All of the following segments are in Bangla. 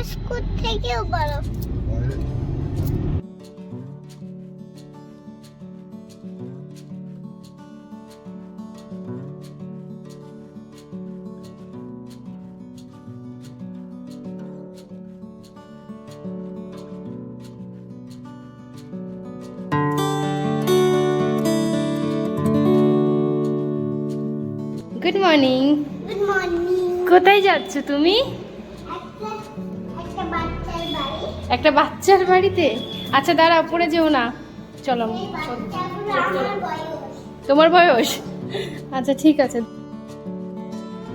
আমার থেকেও বড়। গুড মর্নিং কোথায় যাচ্ছ তুমি? একটা বাচ্চার বাড়িতে? আচ্ছা দাঁড়া পড়ে যেও না। চলো। তোমার বয়স? আচ্ছা ঠিক আছে।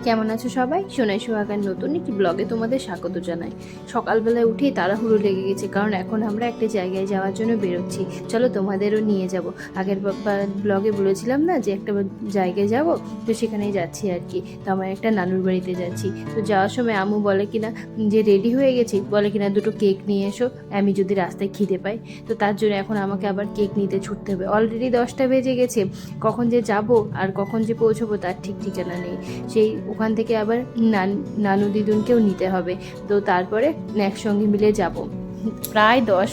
কেমন আছো সবাই? সোনাই সোহাগার নতুন একটি ব্লগে তোমাদের স্বাগত জানাই। সকালবেলায় উঠেই তাড়াহুড়ো লেগে গেছে, কারণ এখন আমরা একটা জায়গায় যাওয়ার জন্য বেরোচ্ছি। চলো তোমাদেরও নিয়ে যাব। আগের ব্লগে বলেছিলাম না যে একটা জায়গায় যাব? তো সেখানেই যাচ্ছি আর কি। তো আমার একটা নানুর বাড়িতে যাচ্ছি। তো যাওয়ার সময় আমু বলে কিনা, যে রেডি হয়ে গেছি, বলে কিনা দুটো কেক নিয়ে এসো, আমি যদি রাস্তায় খিদে পাই। তো তার জন্য এখন আমাকে আবার কেক নিতে ছুটতে হবে। অলরেডি দশটা বেজে গেছে। কখন যে যাব আর কখন যে পৌঁছবো তার ঠিক ঠিকানা নেই। সেই ওখান থেকে আবার নান- দিদুনকেও নিতে হবে। তো তারপরে একসঙ্গে মিলে যাব। প্রায় দশ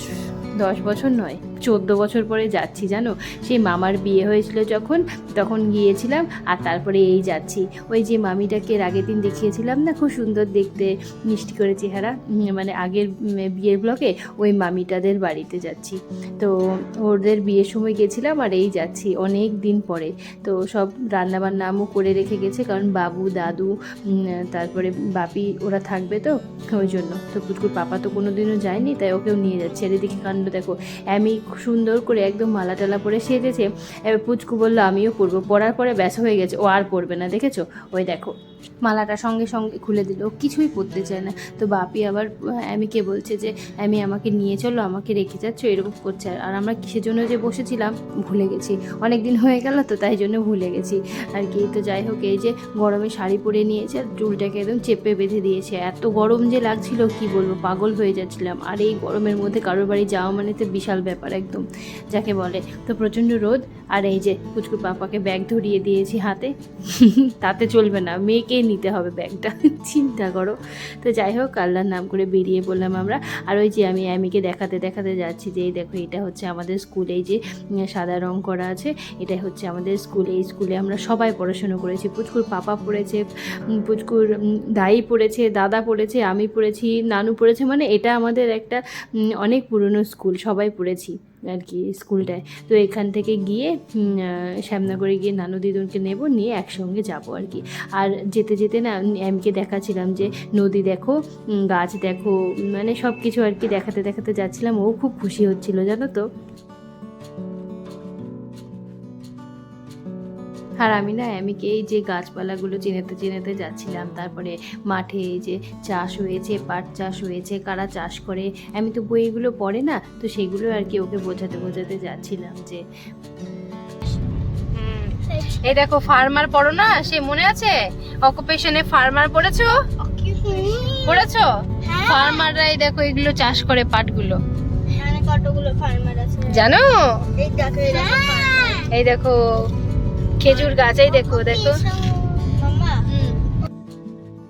দশ বছর নয়। চোদ্দ বছর পরে যাচ্ছি, জানো? সেই মামার বিয়ে হয়েছিল যখন, তখন গিয়েছিলাম আর তারপরে এই যাচ্ছি। ওই যে মামিটাকে আগের দিন দেখিয়েছিলাম না, খুব সুন্দর দেখতে, মিষ্টি করে চেহারা মানে আগের বিয়ের ব্লকে ওই মামিটাদের বাড়িতে যাচ্ছি। তো ওদের বিয়ের সময় গেছিলাম আর এই যাচ্ছি অনেক দিন পরে। তো সব রান্নাবান্না আমও করে রেখে গেছে, কারণ বাবু, দাদু তারপরে বাপি, ওরা থাকবে তো, ওই জন্য। তো পুচকুর পাপা তো কোনো দিনও যায়নি, তাই ওকেও নিয়ে যাচ্ছে। আর এদিকে কাণ্ড দেখো আমি সুন্দর করে একদম মালা টালা পরে সেজেছে। এবার পুচকু বলল, আমিও পরবো। পরার পরে ব্যাস হয়ে গেছে। ও আর পরবে না, দেখেছ? ওই দেখো। মালাটা সঙ্গে সঙ্গে খুলে দিল। কিছুই পরতে চায় না। তো বাপি আবার অ্যামিকে বলছে যে অ্যামি আমাকে নিয়ে চলো, আমাকে রেখে যাচ্ছ, এরকম করছে। আর- আমরা কিসের জন্য যে বসেছিলাম, ভুলে গেছি। অনেক দিন হয়ে গেল তো, তাই জন্য ভুলে গেছি। আর কি, তো যাই হোক, এই যে গরমে শাড়ি পরে নিয়েছে, আর চুলটাকে একদম চেপে বেঁধে দিয়েছে। এত গরম যে লাগছিল, কি বলব, পাগল হয়ে যাচ্ছিলাম। আর এই গরমের মধ্যে কারোর বাড়ি যাওয়া মানে তো বিশাল ব্যাপার একদম, যাকে বলে। তো প্রচণ্ড রোদ, আর এই যে পুচকুর পাপাকে ব্যাগ ধরিয়ে দিয়েছি হাতে। তাতে চলবে না। মেয়েকেই নিতে হবে ব্যাগটা? চিন্তা করো। তো যাই হোক, আল্লাহর নাম করে বেরিয়ে বললাম আমরা। আর ওই যে আমি অ্যামিকে দেখাতে দেখাতে যাচ্ছি যে, এই দেখো, এটা হচ্ছে আমাদের স্কুলে। যে সাদা রং করা আছে এটা হচ্ছে আমাদের স্কুলে। এই স্কুলে আমরা সবাই পড়াশুনো করেছি। পুচকুর পাপা পড়েছে পুচকুর দাই পড়েছে, দাদা পড়েছে, আমি পড়েছি, নানু পড়েছে মানে এটা আমাদের একটা অনেক পুরনো স্কুল, সবাই পড়েছি। আর কি, স্কুলটায়। তো এখান থেকে গিয়ে শ্যামনগরে গিয়ে নানু দিদুনকে নেব, নিয়ে একসঙ্গে যাব আর কি। আর যেতে যেতে না এমকে দেখাচ্ছিলাম যে, নদী দেখো গাছ দেখো মানে সব কিছু আর কি দেখাতে দেখাতে যাচ্ছিলাম। ও খুব খুশি হচ্ছিল, জানো তো। আর আমি না আমিকে এই যে গাছপালাগুলো চিনেতে চিনেতে যাচ্ছিলাম তারপরে মাঠে এই যে চাষ হয়েছে পাট চাষ হয়েছে কারা চাষ করে আমি তো বইগুলো পড়ে না তো সেগুলো আর কি ওকে বোঝাতে বোঝাতে যাচ্ছিলাম যে এই দেখো ফার্মার পড়ো না সে মনে আছে? অকুপেশনে ফার্মার পড়েছো? পড়েছো? হ্যাঁ। ফার্মাররা এই দেখো এগুলো চাষ করে পাটগুলো। কতগুলো ফার্মার আছে? জানো? এই দেখো। এই দেখো খেজুর গাছ এই দেখো দেখো। মাম্মা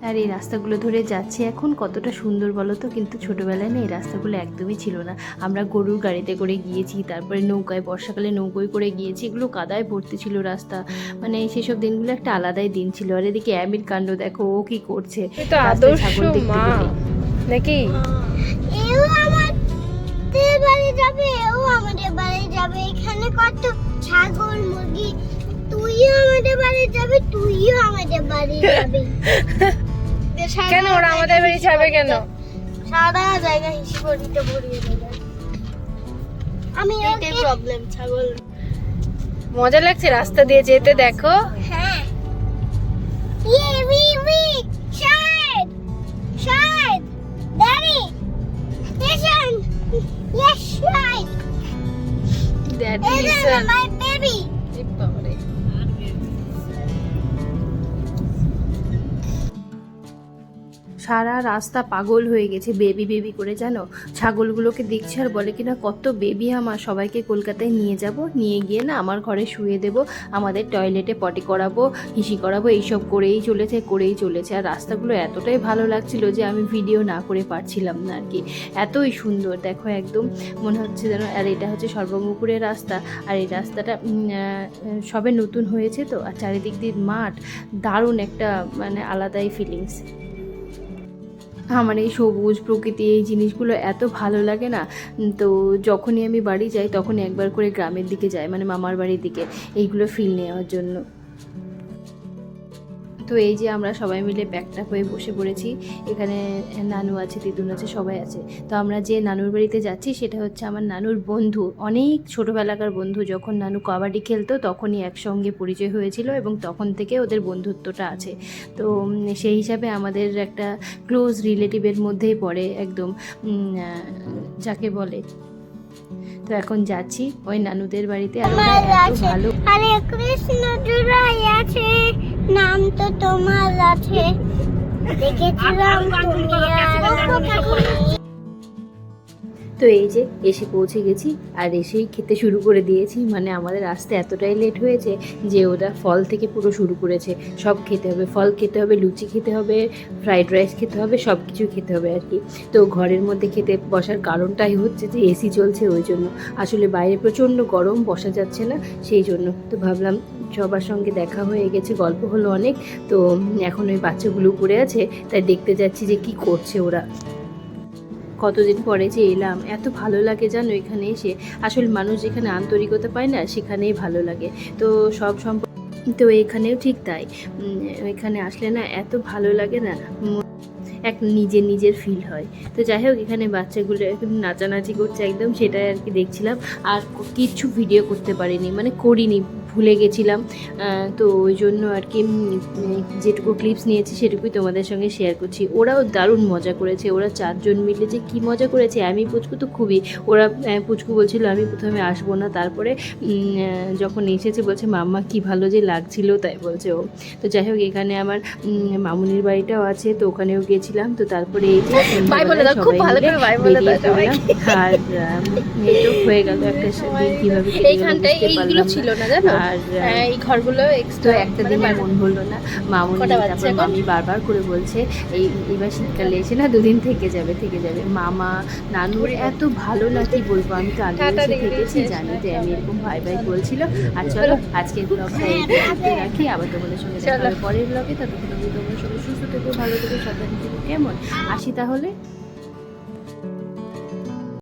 আর এই রাস্তাগুলো ধরে যাচ্ছে এখন কতটা সুন্দর বলো তো? কিন্তু ছোটোবেলায় না এই রাস্তাগুলো একদমই ছিল না। আমরা গরুর গাড়িতে করে গিয়েছি তারপরে নৌকায় বর্ষাকালে নৌকোয় করে গিয়েছি এগুলো কাদায় ভর্তি ছিল রাস্তা। মানে সেসব দিনগুলো একটা আলাদাই দিন ছিল। আর এদিকে অ্যামির কাণ্ড দেখো ও কি করছে। নাকি? এও আমাদের বাড়ি যাবে এও আমাদের বাড়ি যাবে। এখানে কত ছাগল মুরগি বাড়ি যাবে তুইও আমাদের বাড়ি যাবি। কেন ওরা আমাদের বাড়ি যাবে কেন? সারা জায়গা হিসিবরিতে ভরিয়ে দেবে। আমি এটাই প্রবলেম ছাগল। মজা লাগছে রাস্তা দিয়ে যেতে দেখো। হ্যাঁ। ইয়ে উই উই শাইড সারা রাস্তা পাগল হয়ে গেছে বেবি বেবি করে জানো? ছাগলগুলোকে দেখছে আর বলে কিনা, কত বেবি আমার, সবাইকে কলকাতায় নিয়ে যাব, নিয়ে গিয়ে না আমার ঘরে শুয়ে দেব, আমাদের টয়লেটে পটি করাবো, হিসি করাবো, এইসব করেই চলেছে করেই চলেছে। আর রাস্তাগুলো এতটাই ভালো লাগছিল যে আমি ভিডিও না করে পারছিলাম না আর কি। এতই সুন্দর, দেখো একদম, মনে হচ্ছে যেন, আর এটা হচ্ছে সর্বঙ্গপুরের রাস্তা। আর এই রাস্তাটা সবে নতুন হয়েছে তো, আর চারিদিক দিয়ে মাঠ, দারুণ একটা মানে আলাদাই ফিলিংস আমার এই সবুজ প্রকৃতি, এই জিনিসগুলো এত ভালো লাগে না। তো যখনই আমি বাড়ি যাই, তখনই একবার করে গ্রামের দিকে যাই মানে মামার বাড়ির দিকে, এইগুলো ফিল নেওয়ার জন্য। তো এই যে আমরা সবাই মিলে প্যাকটা হয়ে বসে পড়েছি, এখানে নানু আছে দিদুন আছে, সবাই আছে। তো আমরা যে নানুর বাড়িতে যাচ্ছি, সেটা হচ্ছে আমার নানুর বন্ধু। অনেক ছোটোবেলাকার বন্ধু, যখন নানু কাবাডি খেলতো, তখনই একসঙ্গে পরিচয় হয়েছিল এবং তখন থেকে ওদের বন্ধুত্বটা আছে। তো সেই হিসাবে আমাদের একটা ক্লোজ রিলেটিভের মধ্যেই পড়ে একদম যাকে বলে। তো এখন যাচ্ছি ওই নানুদের বাড়িতে আর ভালো নাম তো তোমার আছে। দেখেছিলাম তুমি আর তো এই যে এসে পৌঁছে গেছি আর এসেই খেতে শুরু করে দিয়েছি। মানে আমাদের আসতে এতটাই লেট হয়েছে যে ওরা ফল থেকে পুরো শুরু করেছে। সব খেতে হবে, ফল খেতে হবে, লুচি খেতে হবে ফ্রাইড রাইস খেতে হবে সব কিছু খেতে হবে আর কি। তো ঘরের মধ্যে খেতে বসার কারণটাই হচ্ছে যে এসি চলছে ওই জন্য। আসলে বাইরে প্রচণ্ড গরম, বসা যাচ্ছে না, সেই জন্য। তো ভাবলাম সবার সঙ্গে দেখা হয়ে গেছে, গল্প হলো অনেক। তো এখন ওই বাচ্চাগুলো পড়ে আছে, তাই দেখতে যাচ্ছি যে কি করছে ওরা। কতদিন পরে যে এলাম, এত ভালো লাগে জানো এখানে এসে। আসলে মানুষ যেখানে আন্তরিকতা পায় না, সেখানেই ভালো লাগে। তো সব সম্পর্ক তো এখানেও ঠিক তাই। এখানে আসলে না এত ভালো লাগে না এক নিজের নিজের ফিল হয়। তো যাই হোক, এখানে বাচ্চাগুলো নাচানাচি করছে একদম, সেটাই আর কি দেখছিলাম। আর কিচ্ছু ভিডিও করতে পারিনি মানে করিনি। ভুলে গেছিলাম। তো ওই জন্য আর কি যেটুকু ক্লিপস নিয়েছি সেটুকুই তোমাদের সঙ্গে শেয়ার করছি। ওরাও দারুণ মজা করেছে ওরা চারজন মিলে যে কী মজা করেছে আমি পুচকু তো খুবই ওরা পুচকু বলছিল আমি প্রথমে আসব না। তারপরে যখন এসেছে বলছে মাম্মা কি ভালো যে লাগছিল তাই বলছে ও। তো যাই হোক এখানে আমার মামুনির বাড়িটাও আছে তো ওখানেও গেছিলাম। তো তারপরে এই। আর এই তো হয়ে গেল একটা কীভাবে ছিল না জানো? আর হ্যাঁ, এই ঘরগুলো তো এক্সট্রা একটা দিনে মন হলো না মামুনি তারপর মামি বারবার করে বলছে এই এবার শীতকালে এসে না দুদিন থেকে যাবে থেকে যাবে। মামা নানুর এত ভালো না কি বলব? আমি তো আগে এসে থেকেছি জানি তো টাটা। আমি এরকম ভাই ভাই বলছিল। আর চলো। আজকের ব্লগটা এই পর্যন্ত রাখি। আবার তোমাদের সঙ্গে দেখা হবে পরের ব্লগে ততক্ষণ অবধি তোমরা সবাই সুস্থ থেকো ভালো থেকো সাবধানে কেমন? আসি তাহলে।